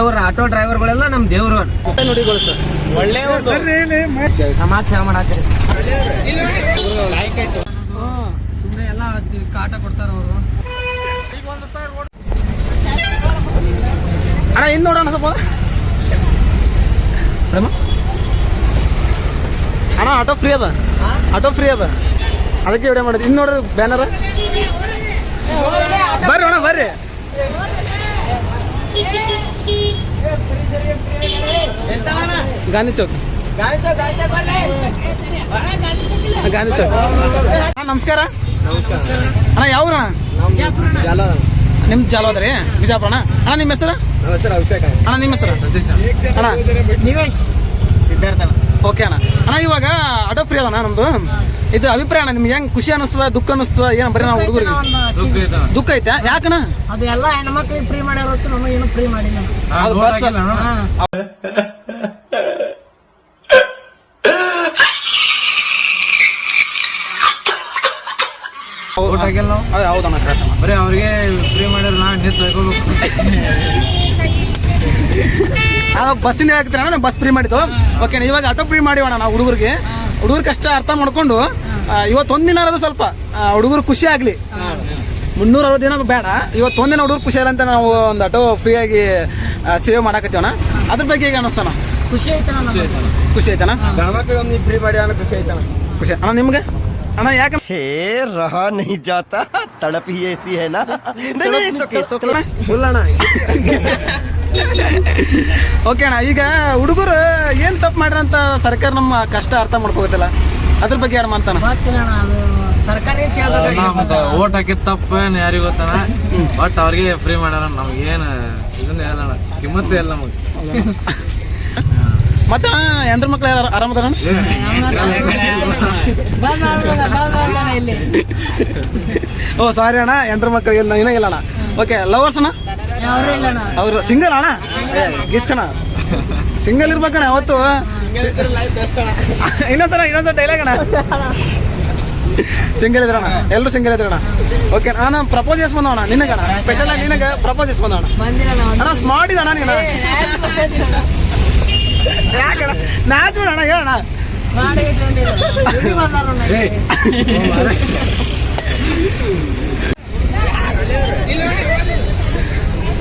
ಅವ್ರ ಆಟೋ ಡ್ರೈವರ್ಗಳೆಲ್ಲ ನಮ್ ದೇವ್ರು ನುಡಿಗಳು ಸರ್ ಒಳ್ಳೆ ಸಮಾಜ ಸೇವೆ ಮಾಡಾಕ್ರಿ ಸುಮ್ಮನೆ ಎಲ್ಲ ಕಾಟ ಕೊಡ್ತಾರ ಅವರು ಅಣ್ಣ, ಹಿಂದ್ ನೋಡೋಣ ಸ್ವಲ್ಪ? ಅಣ್ಣ, ಆಟೋ ಫ್ರೀ ಅದ? ಆಟೋ ಫ್ರೀ ಅದ? ಅದಕ್ಕೆ ವಿಡಿಯೋ ಮಾಡಿದ್ವಿ ಇನ್ನು ನೋಡ್ರಿ ಬ್ಯಾನರ್ ಬರ್ರಿ ಅಣ್ಣ, ಬರ್ರಿ. ಗಾಂಧಿ ಚೌಕ್. ಗಾಂಧಿ ಚೌಕ್. ಅಣ್ಣ ನಮಸ್ಕಾರ. ಅಣ್ಣ ಯಾವ ನಿಮ್ ಜಾಲ ಅದ್ರಿ ಬಿಜಾಪುರ ಅಣ್ಣ ಅಣ್ಣ ನಿಮ್ಮ ಹೆಸರು? ಅಣ್ಣ ನಿಮ್ಮ ಹೆಸರು? ಅಣ್ಣ ನಿವೇಶ್? ಸಿದ್ಧಾರ್ಥ ಓಕೆ ಅಣ್ಣ. ಅಣ್ಣ ಇವಾಗ ಆಟೋ ಫ್ರೀ ಅದ ನಮ್ದು? ಇದು ಅಭಿಪ್ರಾಯ ಅಣ್ಣ ನಿಮ್ಗೆ ಹೆಂಗ್ ಖುಷಿ ಅನಿಸ್ತದ ದುಃಖ ಅನಿಸ್ತದ ಏನ್ ಬರೀ ನಾವು ಹುಡುಗರಿಗೆ? ದುಃಖ ಐತೆ ಯಾಕಣ ಅದು ಎಲ್ಲ ಹೆಣ್ಮಕ್ಳಿಗೆ ಫ್ರೀ ಮಾಡ್ಯಾರ ನಮಗೇನು ಫ್ರೀ ಮಾಡಿಲ್ಲ. ಅದು ಬಸ್ ಅದೇ ಹೌದಣ್ಣ ಕರೆಕ್ಟ್ ಬರೀ ಅವ್ರಿಗೆ ಫ್ರೀ ಮಾಡಿದ್ರೆ ನಾನು ನಿಂತು ತಗೋಬೇಕು? ನಾವು ಬಸ್ಸಿಂದ ಹಾಕ್ತೀರ ನಾನು ಬಸ್ ಫ್ರೀ ಮಾಡಿದ್ದು. ಓಕೆ ಇವಾಗ ಆಟೋ ಫ್ರೀ ಮಾಡಿವಣ ನಾವು ಹುಡುಗರಿಗೆ. ಹುಡುಗರು ಕಷ್ಟ ಅರ್ಥ ಮಾಡ್ಕೊಂಡು ಇವತ್ತು ಒಂದಿನಾರದು ಸ್ವಲ್ಪ ಹುಡುಗರು ಖುಷಿ ಆಗಲಿ. ಮುನ್ನೂರ ಅರವತ್ತು ದಿನ ಬೇಡ. ಇವತ್ತೊಂದಿನ ಹುಡುಗರು ಖುಷಿ ಅಂತ ನಾವು ಒಂದು ಆಟೋ ಫ್ರೀ ಆಗಿ ಸೇವ್ ಮಾಡಾಕತ್ತೀವಣ ಅದ್ರ ಬಗ್ಗೆ ಹೇಗೆ ಅನ್ನಿಸ್ತಾನ ಖುಷಿ ಆಯ್ತಾನ ಖುಷಿ ಆಯ್ತಾನ ಫ್ರೀ ಮಾಡಿ ಖುಷಿ ಆಯ್ತಾನ ಖುಷಿ ಅಣ್ಣ ನಿಮ್ಗೆ? ಅಣ್ಣ ಯಾಕೆ? ಹೇ ರಹ ನಹಿ ತಡಪಿ ಎಸಿ ಓಕೆ ಅಣ್ಣ ಈಗ ಹುಡುಗರು ಏನ್ ತಪ್ಪು ಮಾಡ್ರಂತ ಸರ್ಕಾರ ನಮ್ಮ ಕಷ್ಟ ಅರ್ಥ ಮಾಡ್ಕೋತಿಲ್ಲ. ಅದ್ರ ಬಗ್ಗೆ ಯಾರು ಮಾತಾನ ಗೊತ್ತಿಲ್ಲ ಅಣ್ಣ ಅದು ಸರ್ಕಾರಿ ಕೇಳ್ಬೇಕು ಓಟ್ ಹಾಕಿದ ತಪ್ಪ ಯಾರಿಗೂ ಯಾರಿಗ ಗೊತ್ತಣ ಬಟ್ ಅವ್ರಿಗೆ ಫ್ರೀ ಮಾಡ್ಯಾರ ನಮ್ಗೇನು ಇದನ್ನ ಹೇಳೋಣ ಕಿಮ್ಮತ್ತೇ ಇಲ್ಲ ನಮಗೆ. ಮತ್ತೆ ಹೆಂಡ್ರ ಮಕ್ಳು ಯಾರು ಆರಾಮದಾರ ಇಲ್ಲಿ. ಓ ಸಾರಿ ಅಣ್ಣ ಹೆಂಡ್ರ ಮಕ್ಳಿಗೆ ಇನ್ನೂ ಇಲ್ಲ ಅಣ್ಣ. ಓಕೆ ಲವರ್ಸ್ ಅಣ್ಣ? ಅವ್ರು ಅಣ್ಣ ಸಿಂಗಲ್ ಅಣ್ಣ? ಗಿಚ್ಚಣ ಸಿಂಗಲ್ ಇರ್ಬೇಕಣ್ಣ ಅವತ್ತು. ಇನ್ನೊಂದ್ಸಲ ಇನ್ನೊಂದ್ಸಲ ಡೈಲಾಗ್ ಅಣ್ಣ. ಸಿಂಗಲ್ ಇದ್ರಣ ಎಲ್ಲರೂ ಸಿಂಗಲ್ ಇದ್ರಣ ಓಕೆ ನಾನು ಪ್ರಪೋಸಸ್ ಬಂದವಣ್ಣ. ಅಣ್ಣ ಸ್ಪೆಷಲ್ ಆಗಿ ನಿನಗೆ ಪ್ರಪೋಸಸ್ ಬಂದವಣ್ಣ. ಬಂದಿಲ್ಲ ನಾವು ಅಣ್ಣ ಸ್ಮಾರ್ಟ್ ಇದಣ್ಣ ನೀನು. ಯಾಕಣ್ಣ? ನಾಚ್ ಅಣ್ಣ ಹೇಳಣ್ಣ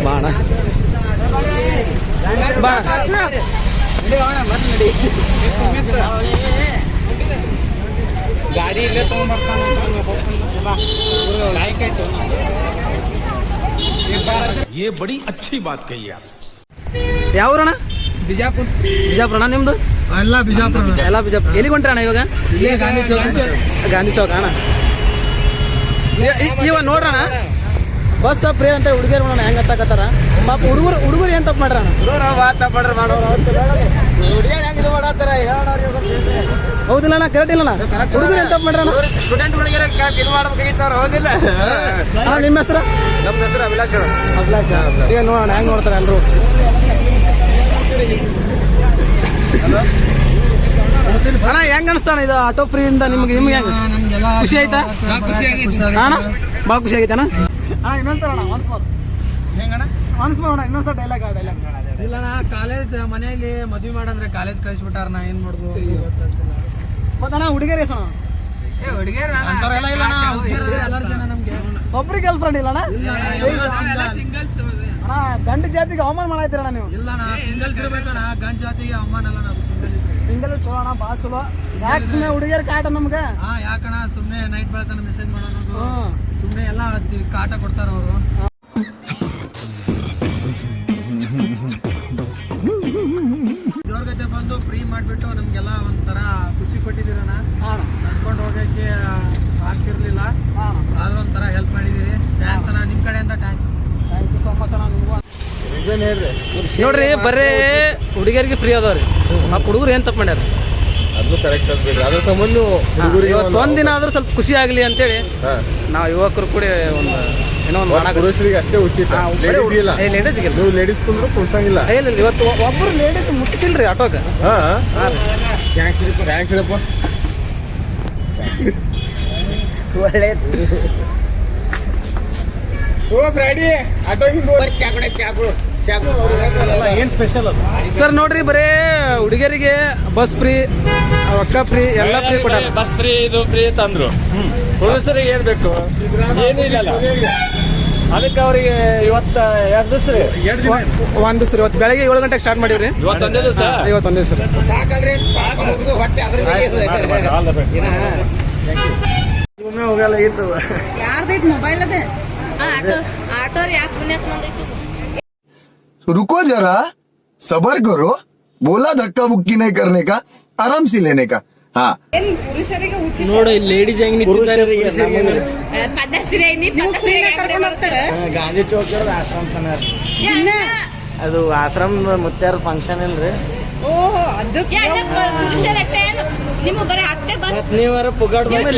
ಬಾಣ ಬಾ ಗಾಡಿ ಇಲ್ಲೇ ये बड़ी अच्छी बात कही आप ಯಾವ್ರಣ್ಣ ಬಿಜಾಪುರ ಬಿಜಾಪುರ ಅಣ್ಣ ನಿಮ್ದು ಎಲ್ಲ ಬಿಜಾಪುರ ಎಲ್ಲ ಬಿಜಾಪುರ ಎಲ್ಲಿ ಹೊಂಟ್ರಣ್ಣ ಇವಾಗ ಇಲ್ಲೇ ಗಾಂಧಿ ಚೌಕ ಗಾಂಧಿ ಚೌಕ ಅಣ್ಣ ಇ- ಇ- ಇವ ನೋಡ್ರಣ ಬಸ್ ಫ್ರೀ ಅಂತ ಹುಡುಗಿಯರು ಮಾಡೋಣ ಹೆಂಗ ಹತ್ತಾಕತ್ತಾರ? ಪಾಪ ಹುಡುಗರು ಹುಡುಗರು ಏನ್ ತಪ್ಪು ಮಾಡ್ರಣ ಹೌದಿಲ್ಲ ಅಣ್ಣ ಕರೆಕ್ಟ್ ಇಲ್ಲ ಅಣ್ಣ ಹುಡುಗರು ಏನ್ ತಪ್ಪು ಮಾಡ್ರ ಸ್ಟೂಡೆಂಟ್ ಗಳಿಗೆ ಇದು ಮಾಡ್ಬೇಕಾಗಿತ್ತು ಹೌದಿಲ್ಲ ಅಣ್ಣ ನಿಮ್ಮ ಹೆಸರು? ನಮ್ಮ ಹೆಸರು ಅಭಿಲಾಷ್ ಅಭಿಲಾಷ ಈಗ ನೋಡೋಣ ಹೆಂಗ್ ನೋಡ್ತಾರೆ ಎಲ್ರು? ಅಣ್ಣ ಹೆಂಗ್ ಅನಿಸ್ತಾನ ಇದು ಆಟೋ ಫ್ರೀ ಇಂದ ನಿಮ್ಗೆ ನಿಮ್ಗೆ ಹೆಂಗ್? ಖುಷಿ ಆಯ್ತಾ? ಖುಷಿ ಆಗೈತಿ ಅಣ್ಣ ಭಾಳ ಖುಷಿ ಆಗೈತೆ ಅಣ್ಣ. ಅಣ್ಣ ಇನ್ನೊಂದ್ಸಲ ಅಣ್ಣ ಒನ್ಸ್ ಮೋರ್ ಹೆಂಗಣ್ಣ? ಒನ್ಸ್ ಮೋರ್ ಅಣ್ಣ ಇನ್ನೊಂದ್ಸಲ ಡೈಲಾಗ್ ಡೈಲಾಗ್ ಇಲ್ಲಣ್ಣ ಕಾಲೇಜ್ ಮನೆಯಲ್ಲಿ ಮದ್ವೆ ಮಾಡಂದ್ರೆ ಕಾಲೇಜ್ ಕಳಿಸ್ಬಿಟ್ಟಾರ ನಾ ಏನ್ ಮಾಡ್ಬೋದು? ಗೊತ್ತಾಗ್ತಿಲ್ಲ ಮತ್ತೆ ಅಣ್ಣ ಹುಡುಗಿಯರು ಎಲ್ಲರೂ ಜನ ನಮ್ಗೆ. ಒಬ್ರಿಗೆ ಗರ್ಲ್ ಫ್ರೆಂಡ್ ಇಲ್ಲ ಅಣ್ಣ ಅಣ್ಣ ಗಂಡು ಜಾತಿಗೆ ಅವಮಾನ ಮಾಡಾಯ್ತೀರಣ್ಣ ನೀವು? ಇಲ್ಲ ಅಣ್ಣ ಸಿಂಗಲ್ಸ್ ಇರ್ಬೇಕಣ್ಣ ಗಂಡ ಜಾತಿಗೆ ಅವಮಾನ ಅಲ್ಲ ನಾವು ಸಿಂಗಲ್ ಸಿಂಗಲ್ ಚಲೋ ಅಣ್ಣ ಭಾಳ ಚಲೋ. ಯಾಕೆ ಸುಮ್ಮನೆ ಹುಡುಗಿಯರ್ ಕಾಟ ನಮ್ಗೆ? ಹಾ ಯಾಕಣ್ಣ ಸುಮ್ಮನೆ ನೈಟ್ ಬೆಳತನ ಮೆಸೇಜ್ ಮಾಡೋಣ ಸುಮ್ಮನೆ ಎಲ್ಲ ಕಾಟ ಕೊಡ್ತಾರ ಅವರು. ದೇವ್ರಗಜ್ಜೆ ಬಂದು ಫ್ರೀ ಮಾಡಿಬಿಟ್ಟು ನಮಗೆಲ್ಲ ಒಂಥರ ಖುಷಿ ಕೊಟ್ಟಿದ್ದೀರಣ್ಣ ಅಣ್ಣ ನಡ್ಕೊಂಡು ಹೋಗೋಕ್ಕೆ ಆಗ್ತಿರ್ಲಿಲ್ಲ ಅಣ್ಣ ಆದ್ರೂ ಒಂಥರ ಹೆಲ್ಪ್ ಮಾಡಿದ್ದೀರಿ ಥ್ಯಾಂಕ್ಸ್ ಅಣ್ಣ ನಿಮ್ಮ ಕಡೆಯಿಂದ thanks thank you so much ಅಣ್ಣ ನಿಮ್ಗೂ ನೋಡ್ರಿ ಬರೇ ಹುಡುಗಿಯರಿಗೆ ಫ್ರೀ ಅದಾವ್ರಿ. ಆ ಹುಡುಗರು ಏನ್ ತಪ್ಪು ಮಾಡ್ಯಾರ? ಅದು ಕರೆಕ್ಟ್ ಬಿಡ್ರಿ. ಅದ್ರ ಸಂಬಂಧ ಇವತ್ತು ಒಂದಿನ ಆದ್ರೂ ಸ್ವಲ್ಪ ಖುಷಿ ಆಗ್ಲಿ ಅಂತೇಳಿ ನಾವು ಯುವಕರು ಕೂಡ ಒಂದು ಏನೋ ಒಂದು ಮಾಡಕ್ಕೆ ಪುರುಷರಿಗೆ ಅಷ್ಟೇ ಉಚಿತ. ಲೇಡೀಸ್ ಇಲ್ಲ ಲೇಡೀಸ್ ನೀವು ಲೇಡೀಸ್ ಕುಂದ್ರು ಕುಂತಂಗಿಲ್ಲ ಇಲ್ಲ ಇಲ್ಲ, ಇವತ್ತು ಒಬ್ಬರು ಲೇಡೀಸ್ ಮುಟ್ಟಿಸಿಲ್ರಿ ಆಟೋಗೆ. ಹಾ. ಥ್ಯಾಂಕ್ಸ್ ಥ್ಯಾಂಕ್ಸ್ ರಪ್ಪ ಒಳ್ಳೆ ಓ ಫ್ರೈಡಿ ಆಟೋ ಹಿಂಗ್. ಚಾಕುಡೆ ಚಾಕು ಏನ್ ಸ್ಪೆಷಲ್ ಅದು? ಸರ್ ನೋಡ್ರಿ ಬರೇ ಹುಡುಗಿಯರಿಗೆ ಬಸ್ ಫ್ರೀ ರೊಕ್ಕ ಫ್ರೀ ಎಲ್ಲ ಫ್ರೀ ಕೊಟ್ಟಾರ. ಬಸ್ ಫ್ರೀ ಇದು ಫ್ರೀ ತಂದ್ರು. ಪೊಲೀಸರಿಗೆ ಹೇಳ್ಬೇಕು ಬೇಕು? ಏನೂ ಇಲ್ಲ ಅದಕ್ಕೆ ಅವರಿಗೆ ಇವತ್ತ ಎರಡು ದಿವಸ ರೀ. ಒಂದ್ ದಿವಸ ಇವತ್ತು ಬೆಳಗ್ಗೆ ಏಳು ಗಂಟೆಗೆ ಸ್ಟಾರ್ಟ್ ಮಾಡಿವ್ರಿ. ಇವತ್ತೊಂದೇ ದಿವಸ? ಇವತ್ತೊಂದೇ ದಿವಸ ಹೋಗಲ್ಲ ಇತ್ತು ಯಾರ್ದೈತ್ ಮೊಬೈಲ್ ಅದೇ? ಆಟೋ ಆಟೋ ಯಾಕೆ ಪುಣ್ಯಕ್ಕೆ ಬಂದೈತಿ? रुको जरा सबर करो बोला धक्का बुक्की नहीं करने का आराम से लेने का हाँ ಏನ್ ಪುರುಷರಿಗೆ ಉಚಿತ ನೋಡಿ ಲೇಡೀಸ್ ಹೆಂಗ್ ನಿಂತಿದ್ದಾರೆ ಪದರ್ಸಿರಿ ನೀವು ಫ್ರೀನಾಗ ಕರ್ಕೊಂಡು ಹೋಗ್ತಾರ ಗಾಂಧಿ ಚೌಕ್ ಆಶ್ರಮ ಇನ್ನ ಅದು ಆಶ್ರಮ ಮುತ್ಯಾರ ಫಂಕ್ಷನ್ ಇಲ್ರಿ ಓಹೋ ಅದಕ್ಕೆ ಪುರುಷರಟ್ಟೆ ಏನು ನಿಮ್ಮ ಬರೀ ಅತ್ತೆ ಬಸ್ ನೀವರ ಪುಗಾಡ್ ನಿಮ್ಮ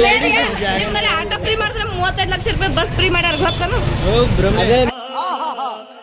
ನಿಮ್ಮ ಬರೀ ಆಟೋ ಫ್ರೀ ಮಾಡಿದ್ರೆ ಮೂವತ್ತೈದು ಲಕ್ಷ ರೂಪಾಯಿ ಬಸ್ ಫ್ರೀ ಮಾಡ್ಯಾರ ಗೊತ್ತಾನು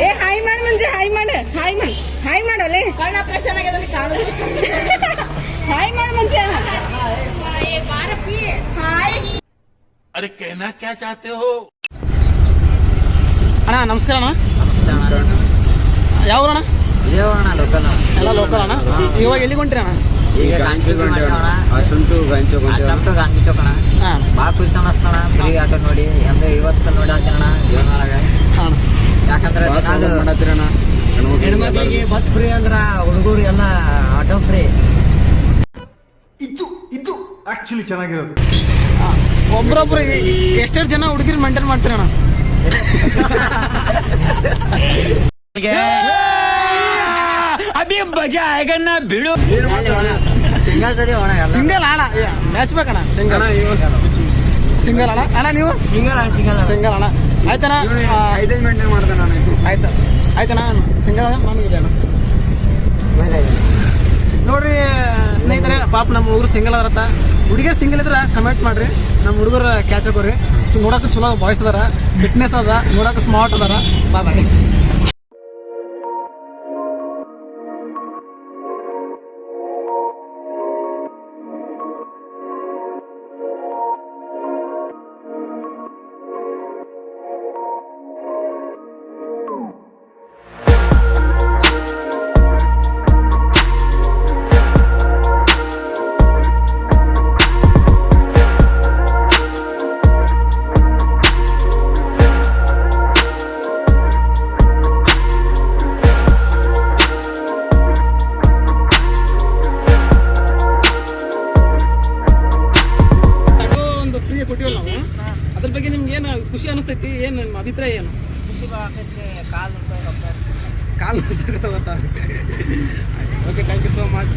ಏ ಹಾಯ್ ಮಾಡ್ ಮಂಜೆ ಹಾಯ್ ಮಾಡ ಹಾಯ್ ಮಾಡ್ ಹಾಯ್ ಮಾಡೋಲೆ ಕಣ್ಣ ಪ್ರಶ್ನೆ ಆಗ್ಯದ ಕಾಣು ಹಾಯ್ ಮಾಡ್ ಮಂಜೆ ಹಾಯ್ अरे कहना क्या चाहते हो ಅಣ್ಣ ನಮಸ್ಕಾರ ಅಣ್ಣ ಯಾವ ಅಣ್ಣ ದೇವಣ್ಣ ಲೋಕಲ್ ಎಲ್ಲ ಲೋಕಲ್ ಅಣ್ಣ ಇವಾಗ ಎಲ್ಲಿಗೆ ಹೊಂಟ್ರಿ ಅಣ್ಣ ಈಗ ಗಾಂಧಿ ಅಸಂಟು ಗಾಂಧಿ ಚೌಕ ಗಾಂಧಿ ಚೌಕ ಅಣ್ಣ ಹಾಂ ಭಾಳ ಖುಷಿ ಅನ್ನಿಸ್ತಣ ಫ್ರೀ ಆಟೋ ನೋಡಿ ಅಂದ್ರೆ ಇವತ್ತು ನೋಡಿ ಅಣ್ಣ ಜೀವನ ಒಳಗ ಹಾಂ ಯಾಕಂದ್ರೆ ಹೆಣ್ಮಕ್ಳಿಗೆ ಬಸ್ ಫ್ರೀ ಅಂದ್ರ ಹುಡುಗರು ಎಲ್ಲ ಆಟೋ ಫ್ರೀ ಇದು ಇದು ಆಕ್ಚುಲಿ ಚೆನ್ನಾಗಿರೋದು. ಒಬ್ರೊಬ್ರು ಎಷ್ಟೆಷ್ಟು ಜನ ಹುಡುಗಿರ್ ಮೇಂಟೈನ್ ಮಾಡ್ತೀರಣ ಅಭಿ ಬಜಾ ಆಗಣ್ಣ ಬಿಡು ಸಿಂಗಲ್ ಜೊತೆ ಒಣ ಸಿಂಗಲ್ ಅಣ್ಣ ಮ್ಯಾಚ್ ಬೇಕಣ್ಣ ಸಿಂಗಲ್ ಸಿಂಗಲ್ ಅಣ್ಣ ಅಣ್ಣ ನೀವು? ಸಿಂಗಲ್ ಸಿಂಗಲ್ ಸಿಂಗಲ್ ಅಣ್ಣ ಆಯ್ತಣ್ಣ? ಆಯ್ತಾ. ಸಿಂಗಲ್ ನೋಡ್ರಿ ಸ್ನೇಹಿತರೆ ಪಾಪ ನಮ್ಮ ಹುಡುಗರು ಸಿಂಗಲ್ ಅದರತ್ತ ಹುಡುಗಿಯರ್ ಸಿಂಗಲ್ ಇದ್ರ ಕಮೆಂಟ್ ಮಾಡ್ರಿ. ನಮ್ಮ ಹುಡುಗರು ಕ್ಯಾಚ್ ಹಾಕೋರಿ ನೋಡಕ್ ಚಲೋ ಬಾಯ್ಸ್ ಅದಾರ. ಫಿಟ್ನೆಸ್ ಅದ ನೋಡಕ್ ಸ್ಮಾರ್ಟ್ ಅದಾರ. ಬಾಯ್ ಬಾಯ್ ಏನು ನಿಮ್ಮ ಅಭಿಪ್ರಾಯ ಏನು? ಕಾಲು ಗೊತ್ತಾ okay thank you so much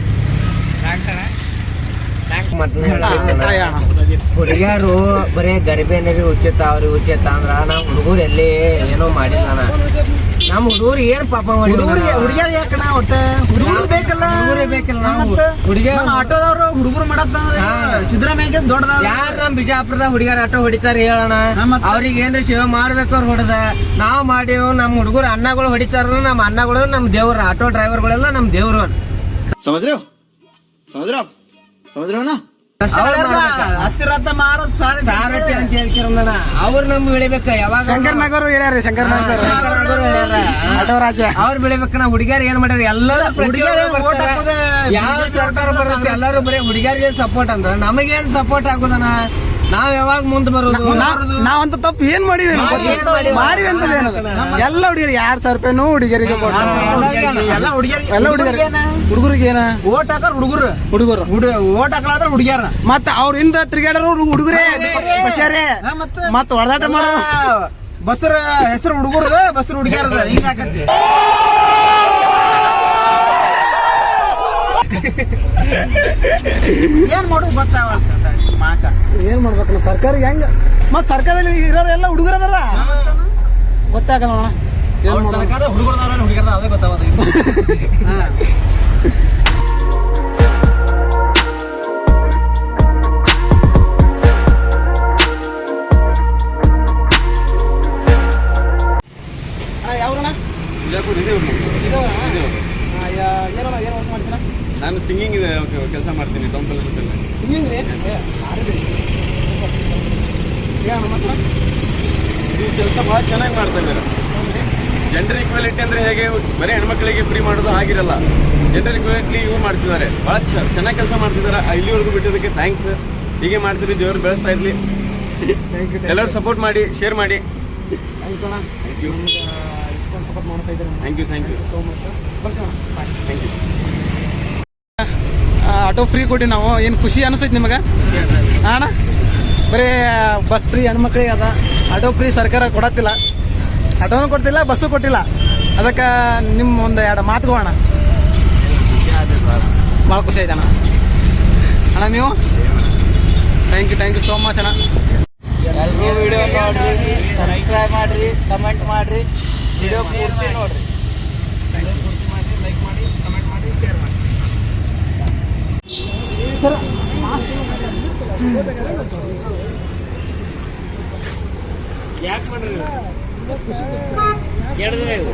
ಹುಡುಗಿಯರು ಬರೇ ಗರ್ಭಿಣಿಗೆ ಉಚಿತ ಅವ್ರಿಗೆ ಉಚಿತ ಅಂದ್ರ ನಾ ಹುಡುಗರು ಎಲ್ಲಿ ಏನೋ ಮಾಡಿಲ್ಲ ನಮ್ಮ ಹುಡುಗರು ಏನ್ ಪಾಪ ಮಾಡಿ ಹುಡುಗಿಯರ್ ಯಾಕಣ ಒಟ್ಟ? ಹುಡುಗರು ಬೇಕಲ್ಲ? ಹುಡುಗರೇ ಬೇಕಲ್ಲ ನಾವು. ಹುಡುಗ ಆಟೋದವ್ರು ಹುಡುಗರು ಮಾಡತ್ತಂದ್ರೆ ಸಿದ್ದರಾಮಯ್ಯ ದೊಡ್ಡದ ಯಾರ ನಮ್ ಬಿಜಾಪುರದ ಹುಡುಗರ ಆಟೋ ಹೊಡಿತಾರ ಹೇಳೋಣ. ಅವ್ರಿಗೆ ಏನ್ರಿ ಸೇವೆ ಮಾಡ್ಬೇಕು ಅವ್ರು ಹೊಡೆದ? ನಾವ್ ಮಾಡೇವು ನಮ್ ಹುಡುಗರು ಅನ್ನಗಳು ಹೊಡಿತಾರ ನಮ್ ಅನ್ನಗಳು ನಮ್ ದೇವ್ರ ಆಟೋ ಡ್ರೈವರ್ಗಳೆಲ್ಲ ನಮ್ ದೇವ್ರು. ಸಮಜ್ರೇವ್ ಸಮಜ್ರಾವ್ ಸಮಜ್ರವಣ್ಣ ಹತ್ತಿರತ್ತ ಮಾರೋದ್ ಸಾರಿ. ಸಾರಥಿ ಅಂತ ಹೇಳ್ಕಿರಣ್ಣ ಅವ್ರು ನಮ್ಗೆ ಬೆಳಿಬೇಕ. ಯಾವಾಗ ಶಂಕರ್ ನಗರ್ ಹೇಳ್ಯಾರಿ ಶಂಕರ್ ನಗರ್ ನಟವರಾಜ ಅವ್ರು ಬೆಳಿಬೇಕ. ನಾ ಹುಡುಗಿಯರ್ ಏನ್ ಮಾಡ್ಯಾರ? ಎಲ್ಲರೂ ಯಾವ ಸರ್ಕಾರ ಬರುತ್ತೆ ಎಲ್ಲರೂ ಬರೀ ಹುಡುಗಿಯರಿಗೆ ಸಪೋರ್ಟ್ ಅಂದ್ರೆ ನಮಗೇನ್ ಸಪೋರ್ಟ್ ಆಗುದಣ್ಣ? ನಾವ್ ಯಾವಾಗ ಮುಂದ್ ಬರೋದು? ನಾವಂತ ತಪ್ಪು ಏನ್ ಮಾಡಿವಿ ಮಾಡಿವಿ? ಅಂತ ಎಲ್ಲ ಹುಡುಗಿಯರು ಎರಡ್ ಸಾವಿರ ರೂಪಾಯಿನೂ ಹುಡುಗಿಯರಿಗೆ ಎಲ್ಲ ಹುಡುಗಿಯರಿಗೆ. ಎಲ್ಲ ಹುಡುಗರಿಗೆ ಹುಡುಗರಿಗೆ ಏನ? ಓಟ್ ಹಾಕರ್ ಹುಡುಗರು. ಹುಡುಗರು. ಓಟ್ ಹಾಕಲಾದ್ರ ಹುಡುಗಿಯರ ಮತ್ತ ಅವ್ರಿಂದ ತಿರುಗಾಡೋರು ಹುಡುಗರೇ ಬಚಾರೆ ಮತ್ತ ಹೊಡೆದಾಟ ಮಾಡ ಬಸ್ರ ಹೆಸರು ಹುಡುಗರದ ಬಸ್ರ ಹುಡುಗಿಯರದ. ಹಿಂಗ ಹಾಕತ್ತಿ. ಏನ್ ಮಾಡೋದು ಗೊತ್ತಾವ ಮಾಕ. ಏನ್ ಮಾಡ್ಬೇಕು ಸರ್ಕಾರ ಹೆಂಗ? ಮತ್ ಸರ್ಕಾರದಲ್ಲಿ ಇರೋರು ಎಲ್ಲ ಹುಡುಗರ ಅದಾರ ಗೊತ್ತಾಗಲ್ಲ ಅಣ್ಣ. ಸರ್ಕಾರ ಮಾಡೋದು? ಹುಡುಗರ ಅದೇ ಗೊತ್ತಾಗೋದು ಯಾವ್ರಣ್ಣ? ಯಾ- ಏನಣ್ಣ, ಏನೋ ಮಾಡ್ತೀರಾ? ನಾನು ಸಿಂಗಿಂಗ್ ಕೆಲಸ ಮಾಡ್ತೀನಿ ಟೊಂಪಲ್ ಸುತ್ತಲ್ಲ ಸಿಂಗಿಂಗ್? ಈ ಕೆಲಸ ಬಹಳ ಚೆನ್ನಾಗಿ ಮಾಡ್ತಾ ಇದ್ದಾರೆ. ಜೆಂಡರ್ ಈಕ್ವಾಲಿಟಿ ಅಂದ್ರೆ ಹೇಗೆ? ಬರೀ ಹೆಣ್ಮಕ್ಳಿಗೆ ಫ್ರೀ ಮಾಡೋದು ಆಗಿರಲ್ಲ. ಜೆಂಡರ್ ಈಕ್ವಾಲಿಟಿ ಇವ್ರು ಮಾಡ್ತಿದ್ದಾರೆ. ಬಹಳ ಚೆನ್ನಾಗಿ ಕೆಲಸ ಮಾಡ್ತಿದ್ದಾರೆ. ಇಲ್ಲಿವರೆಗೂ ಬಿಟ್ಟಿದ್ದಕ್ಕೆ ಥ್ಯಾಂಕ್ಸ್ ಹೀಗೆ ಮಾಡ್ತೀರಿ ದೇವರು ಬೆಳೆಸ್ತಾ ಇರ್ಲಿ. ಎಲ್ಲರೂ ಸಪೋರ್ಟ್ ಮಾಡಿ ಶೇರ್ ಮಾಡಿ. Thank you. Thank you so ಅಣ್ಣ. ಥ್ಯಾಂಕ್ ಯು ಆಟೋ ಫ್ರೀ ಕೊಟ್ಟಿ ನಾವು. ಏನು ಖುಷಿ ಅನಿಸ್ತೈತಿ ನಿಮಗೆ? ಅಣ್ಣ ಬರೀ ಬಸ್ ಫ್ರೀ ಹೆಣ್ಮಕ್ಳಿಗೆ ಅದ. ಆಟೋ ಫ್ರೀ ಸರ್ಕಾರ ಕೊಡತ್ತಿಲ್ಲ. ಆಟೋನು ಕೊಡ್ತಿಲ್ಲ ಬಸ್ಸು ಕೊಟ್ಟಿಲ್ಲ. ಅದಕ್ಕೆ ನಿಮ್ಮ ಒಂದು ಎರಡು ಮಾತುಗಳು ಅಣ್ಣ. ಭಾಳ ಖುಷಿ ಆಯ್ತು ಅಣ್ಣ ಅಣ್ಣ ನೀವು? Thank you thank you so much ಅಣ್ಣ. ಎಲ್ಲರೂ ವಿಡಿಯೋ ನೋಡ್ರಿ ಸಬ್ಸ್ಕ್ರೈಬ್ ಮಾಡ್ರಿ ಕಮೆಂಟ್ ಮಾಡ್ರಿ. ವಿಡಿಯೋ ಪೂರ್ತಿ ನೋಡ್ರಿ. ಯಾಕೆ ಮಾಡ್ರಿ ಕೇಳಿದ್ರೆ ಇದು.